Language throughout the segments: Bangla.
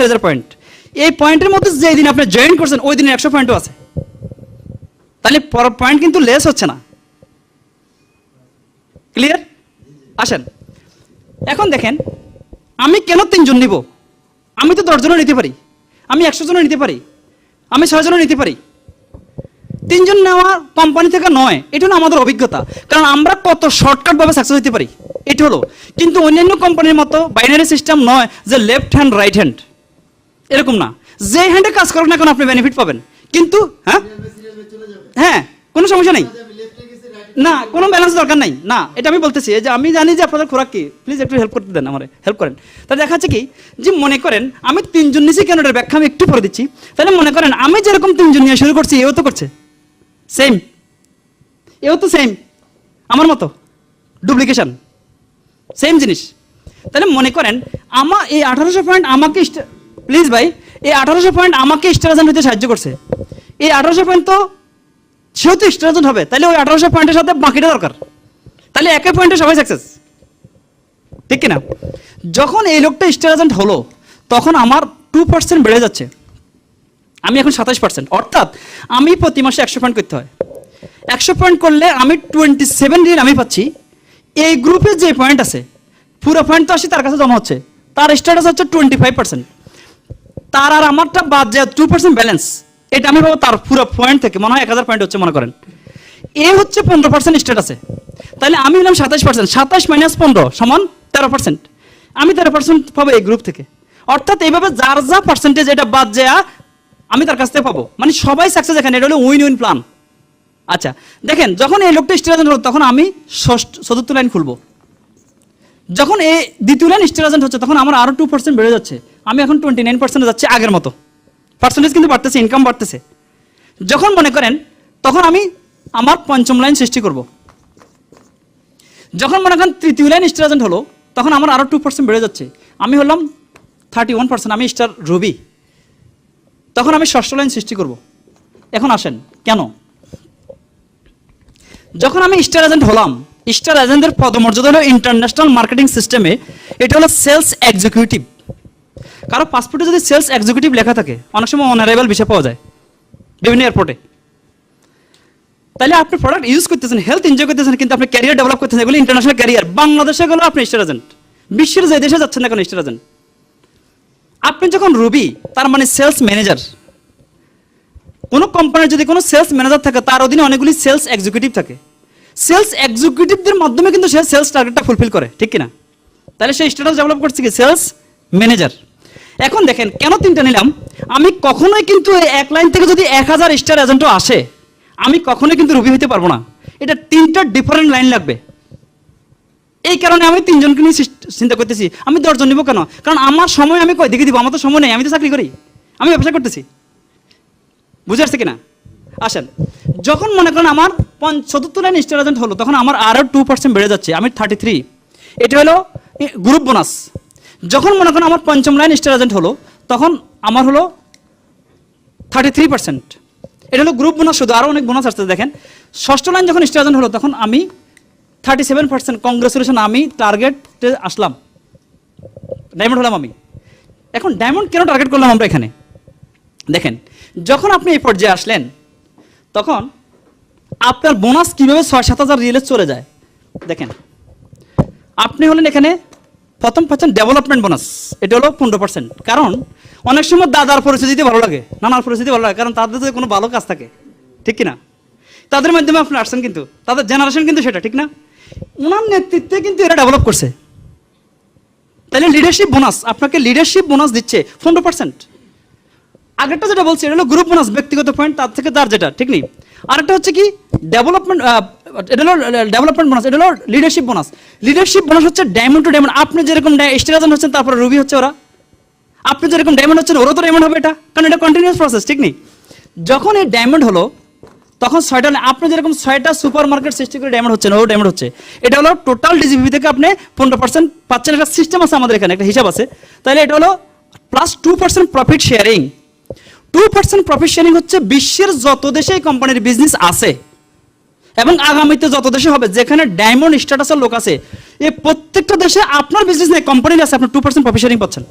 হাজার পয়েন্ট এই পয়েন্টের মধ্যে যেই দিন আপনি জয়েন করছেন, ওই একশো পয়েন্টও আছে। তাহলে পয়েন্ট কিন্তু লেস হচ্ছে না। ক্লিয়ার আসেন। এখন দেখেন, আমি কেন তিনজন নিব? আমি তো দশজনও নিতে পারি। আমি একশো জনও নিতে পারি। আমি ছয়জনও নিতে পারি। তিনজন নেওয়া কোম্পানি থেকে নয়, এটা হলো আমাদের অভিজ্ঞতা। কারণ আমরা কত শর্টকাট ভাবে সাকসেস হতে পারি। এটা হলো। কিন্তু অন্যান্য কোম্পানির মতো বাইনারি সিস্টেম নয় যে লেফট হ্যান্ড রাইট হ্যান্ড এরকম না। যে হ্যান্ডে কাজ করুক না কেন আপনি বেনিফিট পাবেন। কিন্তু হ্যাঁ? হ্যাঁ কোনো সমস্যা নেই। না, কোনো ব্যালেন্স দরকার নাই। না, এটা আমি বলতেছি যে আমি জানি যে আপনাদের খোরাক কি। প্লিজ একটু হেল্প করতে দেন আমার হেল্প করেন। তাহলে দেখা যাচ্ছে কি, যে মনে করেন, আমি তিনজন নিয়েছি কেন এটার ব্যাখ্যা আমি একটু পরে দিচ্ছি। তাহলে মনে করেন, আমি যেরকম তিনজন নিয়ে শুরু করছি, এও তো করছে। সেম এও তো সেম আমার মতো। ডুপ্লিকেশন সেম জিনিস। তাহলে মনে করেন আমার এই আঠারোশো পয়েন্ট আমাকে প্লিজ ভাই, এই আঠারোশো পয়েন্ট আমাকে স্টারাজন হতে সাহায্য করছে। এই আঠারোশো পয়েন্ট তো সেও তো স্টারাজন হবে, তাহলে ওই আঠারোশো পয়েন্টের সাথে বাকিটা দরকার। তাহলে একে পয়েন্টে সবাই সাকসেস ঠিক কিনা? যখন এই লোকটা স্টারাজেন্ট হলো, তখন আমার টু পার্সেন্ট বেড়ে যাচ্ছে। আমি এখন সাতাশ পার্সেন্ট অর্থাৎ আমি প্রতি মাসে একশো পয়েন্ট করতে হয়। একশো পয়েন্ট করলে আমি টোয়েন্টি সেভেন দিন আমি পাচ্ছি। এই গ্রুপে যে পয়েন্ট আছে, পুরো পয়েন্ট তো আসি তার কাছে জমা হচ্ছে। তার স্ট্যাটাস হচ্ছে টোয়েন্টি ফাইভ পার্সেন্ট তার আর আমারটা বাদ যায় টু পার্সেন্ট ব্যালেন্স এটা আমি পাবো তার পুরো পয়েন্ট থেকে, মনে হয় এক হাজার পয়েন্ট হচ্ছে, মনে করেন। এ হচ্ছে পনেরো পার্সেন্ট স্ট্যাটাসে তাহলে আমি হলাম সাতাশ পার্সেন্ট সাতাশ মাইনাস পনেরো সমান তেরো পার্সেন্ট আমি তেরো পার্সেন্ট পাবো এই গ্রুপ থেকে। অর্থাৎ এইভাবে যার যা পার্সেন্টেজ এটা বাদ যায়, আমি তার কাছ থেকে পাবো। মানে সবাই সাকসেস এখানে, এটা হলো উইন উইন প্ল্যান আচ্ছা দেখেন, যখন এই লোকটা স্টেরাজেন্ট হলো, তখন আমি ষষ্ঠ, চতুর্থ লাইন খুলবো। যখন এই দ্বিতীয় লাইন স্টেরাজেন্ট হচ্ছে, তখন আমার আরও টু পার্সেন্ট বেড়ে যাচ্ছে। আমি এখন টোয়েন্টি নাইন পার্সেন্টে যাচ্ছি আগের মতো। পার্সেন্টেজ কিন্তু বাড়তেছে ইনকাম বাড়তেছে। যখন মনে করেন, তখন আমি আমার পঞ্চম লাইন সৃষ্টি করব। যখন মনে করেন তৃতীয় লাইন স্টেরাজেন্ট হলো, তখন আমার আরও টু পার্সেন্ট বেড়ে যাচ্ছে। আমি হলাম থার্টি ওয়ান পার্সেন্ট আমি স্টার রবি তখন আমি ষষ্ঠ লাইন সৃষ্টি করব। এখন আসেন, কেন? যখন আমি স্টার এজেন্ট হলাম স্টার এজেন্টের পদমর্যাদা হলো ইন্টারন্যাশনাল মার্কেটিং সিস্টেমে এটা হলো সেলস এক্সিকিউটিভ কারও পাসপোর্টে যদি সেলস এক্সিকিউটিভ লেখা থাকে, অনেক সময় অনারেবল বিষয় পাওয়া যায়, বিভিন্ন এয়ারপোর্টে তাহলে আপনি প্রোডাক্ট ইউজ করতেছেন হেলথ এনজয় করতেছেন, কিন্তু আপনি ক্যারিয়ার ডেভেলপ করতেছেন, এগুলো ইন্টারন্যাশনাল ক্যারিয়ার বাংলাদেশে গেলেও আপনি স্টার এজেন্ট বিশ্বের যে দেশে যাচ্ছেন না কেন স্টার এজেন্ট আপনি যখন রুবি, তার মানে সেলস ম্যানেজার কোনো কোম্পানির যদি কোনো সেলস ম্যানেজার থাকে, তার অধীনে অনেকগুলি সেলস এক্সিকিউটিভ থাকে। সেলস এক্সিকিউটিভদের মাধ্যমে কিন্তু সে সেলস টার্গেটটা ফুলফিল করে, ঠিক কিনা? তাহলে সে স্ট্যাটাস ডেভেলপ করছে কি? Sales manager. এখন দেখেন, কেন তিনটা নিলাম? আমি কখনোই কিন্তু এক লাইন থেকে যদি এক হাজার স্টার এজেন্টও আসে, আমি কখনোই কিন্তু রুবি হতে পারব না। এটা তিনটা ডিফারেন্ট লাইন লাগবে। এই কারণে আমি তিনজনকে নিয়ে চিন্তা করতেছি, আমি দশজন নিব কেন? কারণ আমার সময় আমি কয় দিকে দিব? আমার তো সময় নেই, আমি তো চাকরি করি। আমি ব্যবসা করতেছি। বুঝে আসছে কিনা? আসেন, যখন মনে করেন আমার চতুর্থ লাইন স্টার এজেন্ট হলো, তখন আমার আরও টু পার্সেন্ট বেড়ে যাচ্ছে, আমি থার্টি থ্রি এটা হলো গ্রুপ বোনাস যখন মনে করেন আমার পঞ্চম লাইন স্টার এজেন্ট হলো, তখন আমার হলো থার্টি থ্রি পার্সেন্ট এটা হলো গ্রুপ বোনাস শুধু আরও অনেক বোনাস আসছে, দেখেন। ষষ্ঠ লাইন যখন স্টার এজেন্ট হলো, তখন আমি থার্টি সেভেন পার্সেন্ট কংগ্রেচুলেশন আমি টার্গেটে আসলাম। ডায়মন্ড হলাম আমি। এখন ডায়মন্ড কেন টার্গেট করলাম আমরা এখানে? দেখেন, যখন আপনি এই পর্যায়ে আসলেন, তখন আপনার বোনাস কীভাবে ছয় সাত হাজার রিয়েলে চলে যায়? দেখেন, আপনি হলেন এখানে প্রথম পাচ্ছেন ডেভেলপমেন্ট বোনাস এটা হলো পনেরো পার্সেন্ট কারণ অনেক সময় দাদার পরিস্থিতি ভালো লাগে, নানার পরিস্থিতি ভালো লাগে, কারণ তাদের যদি কোনো ভালো কাজ থাকে, ঠিক কিনা? তাদের মাধ্যমে আপনি আসছেন কিন্তু, তাদের জেনারেশন কিন্তু সেটা, ঠিক না? ওনার নেতৃত্বে কিন্তু এরা ডেভেলপ করছে। তাহলে লিডারশিপ বোনাস আপনাকে লিডারশিপ বোনাস দিচ্ছে পনেরো পার্সেন্ট আগেরটা যেটা বলছি, এটা হলো গ্রুপ বোনাস ব্যক্তিগত পয়েন্ট তার থেকে তার যেটা, ঠিক নেই? আরেকটা হচ্ছে কি ডেভেলপমেন্ট এটা হলো ডেভেলপমেন্ট বোনাস এটা হলো লিডারশিপ বোনাস লিডারশিপ বোনাস হচ্ছে ডায়মন্ড টু ডায়মন্ড আপনি যেরকম স্টেরাজন হচ্ছেন, তারপরে রুবি হচ্ছে ওরা। আপনি যেরকম ডায়মন্ড হচ্ছেন ওরা তো ডায়মন্ড হবে এটা। কারণ এটা কন্টিনিউয়াস প্রসেস ঠিক নেই? যখন এই ডায়মন্ড হলো, তখন ছয়টা আপনি যেরকম ছয়টা সুপার মার্কেট সৃষ্টি করে ডায়মন্ড হচ্ছে ও ডায়মন্ড হচ্ছে। এটা হলো টোটাল ডিজিপি থেকে আপনি পনেরো পার্সেন্ট পাচ্ছেন। একটা সিস্টেম আছে আমাদের এখানে, একটা হিসাব আছে। তাহলে এটা হলো plus two percent profit sharing two percent profit sharing হচ্ছে বিশ্বের যত দেশে এই কোম্পানির বিজনেস আছে। এবং আগামীতে যত দেশে হবে, যেখানে ডায়মন্ড স্ট্যাটাসের লোক আছে এই প্রত্যেকটা দেশে আপনার বিজনেস নেই কোম্পানির আছে আপনার টু পার্সেন্ট প্রফিট শেয়ারিং পাচ্ছেন।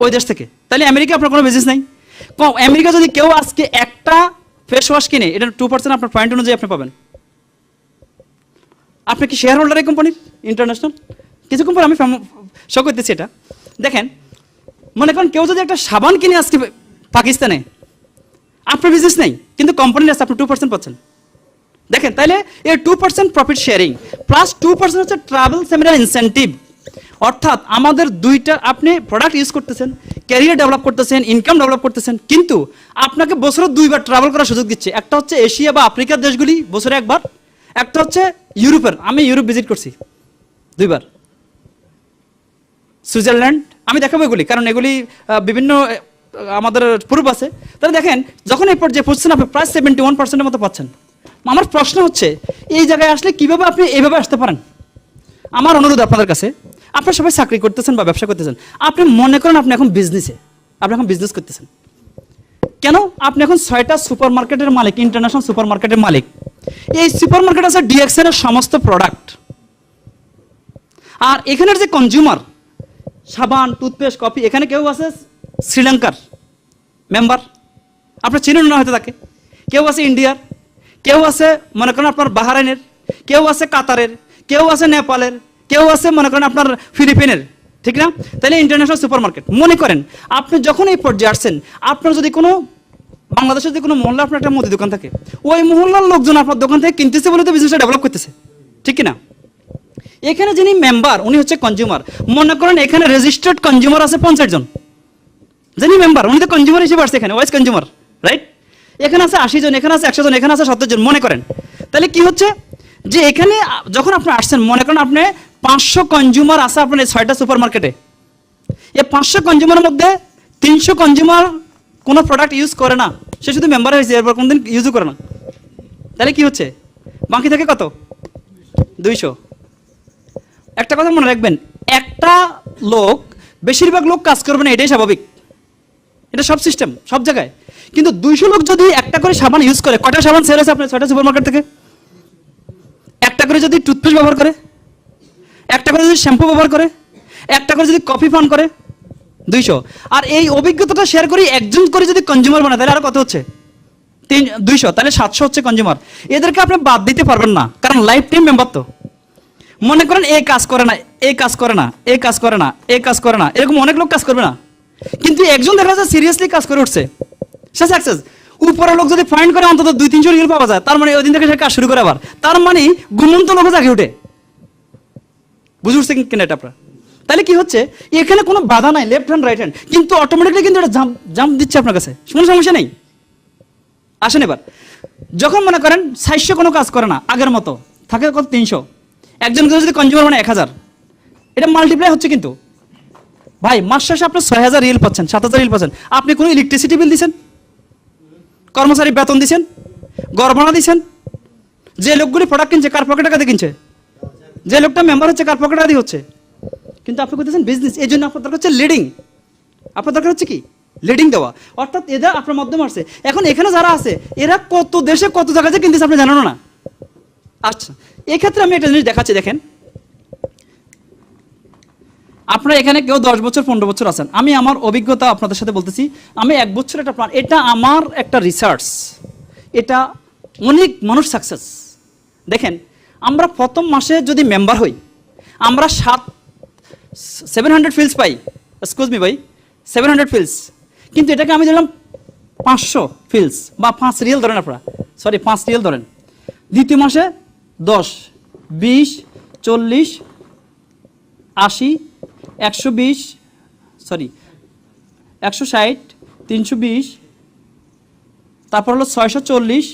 ওই দেশ থেকে। তাহলে আমেরিকা আপনার কোনো বিজনেস নাই। আমেরিকা যদি কেউ আজকে একটা ফেস ওয়াশ কিনে, এটা টু পার্সেন্ট আপনার পয়েন্ট অনুযায়ী আপনি পাবেন। আপনি কি শেয়ার হোল্ডার এই কোম্পানির ইন্টারন্যাশনাল কিছুক্ষণ পর আমি শো করতেছি এটা। দেখেন, মনে করেন কেউ যদি একটা সাবান কিনে আজকে পাকিস্তানে। আপনার বিজনেস নেই, কিন্তু কোম্পানির আছে, আপনি টু পার্সেন্ট পাচ্ছেন। দেখেন তাহলে এই two percent profit sharing plus two percent হচ্ছে ট্রাভেল সেমিনার ইনসেন্টিভ অর্থাৎ আমাদের দুইটা আপনি প্রোডাক্ট ইউজ করতেছেন ক্যারিয়ার ডেভেলপ করতেছেন ইনকাম ডেভেলপ করতেছেন, কিন্তু আপনাকে বছরে দুইবার ট্রাভেল করার সুযোগ দিচ্ছে। একটা হচ্ছে এশিয়া বা আফ্রিকার দেশগুলি, বছরে একবার। একটা হচ্ছে ইউরোপের, আমি ইউরোপ ভিজিট করছি, দুইবার। সুইজারল্যান্ড, আমি দেখাবো এগুলি, কারণ এগুলি বিভিন্ন আমাদের প্রুফ আছে। তাহলে দেখেন, যখন এই পর্যায়ে পড়ছেন আপনি প্রায় সেভেন্টি ওয়ান পার্সেন্টের মতো পাচ্ছেন। আমার প্রশ্ন হচ্ছে, এই জায়গায় আসলে কীভাবে আপনি এইভাবে আসতে পারেন? আমার অনুরোধ আপনাদের কাছে, আপনারা সবাই চাকরি করতেছেন বা ব্যবসা করতেছেন, আপনি মনে করেন আপনি এখন বিজনেসে আপনি এখন বিজনেস করতেছেন। কেন? আপনি এখন ছয়টা সুপার মার্কেটের মালিক ইন্টারন্যাশনাল সুপার মার্কেটের মালিক। এই সুপার মার্কেট আছে ডিএক্সের সমস্ত প্রোডাক্ট আর এখানের যে কনজিউমার সাবান টুথপেস্ট কফি এখানে কেউ আছে শ্রীলঙ্কার মেম্বার আপনার চিনেন না হয়তো তাকে। কেউ আছে ইন্ডিয়ার কেউ আছে মনে করেন আপনার বাহারাইনের কেউ আছে কাতারের কেউ আছে নেপালের কেউ আছে মনে করেন আপনার ফিলিপিনের ঠিক না? তাহলে ইন্টারন্যাশনাল সুপার মার্কেট মনে করেন, আপনি যখন এই পর্যায়ে আসছেন, আপনার যদি কোনো বাংলাদেশের যদি কোনো মহল্লা আপনার একটা মুদি দোকান থাকে, ওই মহল্লার লোকজন আপনার দোকান থেকে কিনতেছে বলে তো বিজনেসটা ডেভেলপ করতেছে, ঠিক না? এখানে যিনি মেম্বার উনি হচ্ছে কনজিউমার মনে করেন এখানে রেজিস্টার্ড কনজিউমার আছে পঞ্চাশ জন। যিনি মেম্বার উনি তো কনজিউমার হিসেবে আসছে এখানে ওয়াইস কনজিউমার রাইট এখানে আছে আশি জন, এখানে আছে একশো জন, এখানে আছে সত্তর জন, মনে করেন। তাহলে কি হচ্ছে? যে এখানে যখন আপনি আসছেন, মনে করেন আপনি পাঁচশো কনজিউমার আছে আপনার এই ছয়টা সুপার মার্কেটে এই পাঁচশো কনজিউমারের মধ্যে তিনশো কনজিউমার কোনো প্রোডাক্ট ইউজ করে না। সে শুধু মেম্বার হয়েছে, এরপর কোনোদিন ইউজও করে না। তাহলে কি হচ্ছে? বাকি থাকে কত? দুইশো। একটা কথা মনে রাখবেন, একটা লোক, বেশিরভাগ লোক কাজ করবে না, এটাই স্বাভাবিক। এটা সব সিস্টেম সব জায়গায়। কিন্তু দুইশো লোক যদি একটা করে সাবান ইউজ করে, কটা সাবান সেল আছে আপনার ছয়টা সুপার মার্কেট থেকে? একটা করে যদি টুথপেস্ট ব্যবহার করে, একটা করে যদি শ্যাম্পু ব্যবহার করে, একটা করে যদি কফি পান করে, দুইশো। আর এই অভিজ্ঞতাটা শেয়ার করি, একজন করে যদি কনজিউমার বানায়, তাহলে আর কত হচ্ছে? তিন, দুইশো, তাহলে সাতশো হচ্ছে কনজিউমার এদেরকে আপনি বাদ দিতে পারবেন না, কারণ লাইফ টাইম মেম্বার তো। মনে করেন এই কাজ করে না, এ কাজ করে না, এ কাজ করে না, এ কাজ করে না, এরকম অনেক লোক কাজ করবে না। কিন্তু একজন দেখা যাচ্ছে সিরিয়াসলি কাজ করে উঠছে। সে সাকসেস উপরের লোক যদি ফাইন করে, অন্তত দুই তিনশো রিল পাওয়া যায়, তার মানে ওই দিন থেকে সে কাজ শুরু করে আবার। তার মানে গুমন্ত লোক জাগে উঠে। বুঝে উঠছে কিনা এটা আপনার? তাহলে কি হচ্ছে? এখানে কোনো বাধা নাই লেফট হ্যান্ড রাইট হ্যান্ড কিন্তু অটোমেটিকলি কিন্তু এটা জাম্প জাম্প দিচ্ছে আপনার কাছে। কোনো সমস্যা নেই। আসেন এবার। যখন মনে করেন সাতশো কোনো কাজ করে না, আগের মতো, থাকে কত তিনশো। একজন যদি কনজিউমার মানে এক হাজার। এটা মাল্টিপ্লাই হচ্ছে কিন্তু। ভাই, মাস শেষে আপনি ছয় হাজার রিল পাচ্ছেন সাত হাজার রিল পাচ্ছেন। আপনি কোনো ইলেকট্রিসিটি বিল দিচ্ছেন কর্মচারী বেতন দিচ্ছেন গড় দিচ্ছেন যে লোকগুলি প্রোডাক্ট কিনছে, কার পকেটে টাকা দিয়ে কিনছে? যে লোকটা মেম্বার হচ্ছে, কার পকেটে দিয়ে হচ্ছে? কিন্তু আপনি করতেছেন বিজনেস এই জন্য আপনার দরকার হচ্ছে লিডিং আপনার দরকার হচ্ছে কি? লিডিং দেওয়া। অর্থাৎ এরা আপনার মাধ্যমে আসছে। এখন এখানে যারা আছে, এরা কত দেশে কত জায়গাতে কিনতেছে আপনি জানেন না। আচ্ছা এক্ষেত্রে আমি একটা জিনিস দেখাচ্ছি, দেখেন। আপনারা এখানে কেউ দশ বছর, পনেরো বছর আছেন। আমি আমার অভিজ্ঞতা আপনাদের সাথে বলতেছি, আমি এক বছর একটা প্ল্যান এটা আমার একটা রিসার্চ এটা অনেক মানুষ সাকসেস দেখেন, আমরা প্রথম মাসে যদি মেম্বার হই, আমরা সাত সেভেন হান্ড্রেড ফিলস পাই। এক্সকিউজ মি ভাই সেভেন হান্ড্রেড ফিলস কিন্তু এটাকে আমি দিলাম পাঁচশো ফিলস বা পাঁচ রিয়েল ধরেন আপনারা। সরি পাঁচ রিয়েল ধরেন। দ্বিতীয় মাসে দশ, বিশ, চল্লিশ, আশি একশো বিশ সরি একশো ষাট, তিনশো বিশ, তারপর হলো ছয়শো চল্লিশ,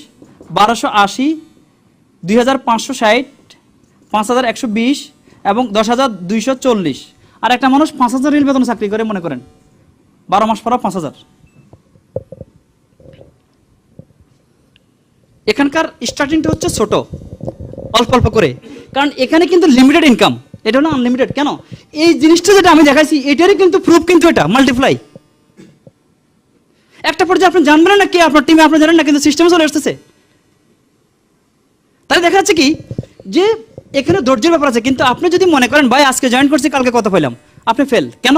বারোশো আশি, দুই হাজার পাঁচশো ষাট, পাঁচ হাজার একশো বিশ এবং দশ হাজার দুইশো চল্লিশ। আর একটা মানুষ পাঁচ হাজার রিল বেতন চাকরি করে, মনে করেন। বারো মাস পর পাঁচ হাজার। এখানকার স্টার্টিংটা হচ্ছে ছোট, অল্প অল্প করে। কারণ এখানে কিন্তু লিমিটেড ইনকাম এটা হলো আনলিমিটেড কেন? এই জিনিসটা যেটা আমি দেখাইছি, এটারই কিন্তু প্রুফ কিন্তু এটা মাল্টিপ্লাই একটা পর্যায়ে আপনি জানবেন না কে আপনার টিমে আপনি জানেন না, কিন্তু সিস্টেম চলে আসতেছে। তাই দেখা যাচ্ছে কি, যে এখানে ধৈর্যের ব্যাপার আছে, কিন্তু আপনি যদি মনে করেন, ভাই, আজকে জয়েন করছি, কালকে কথা পেলাম আপনি ফেল কেন?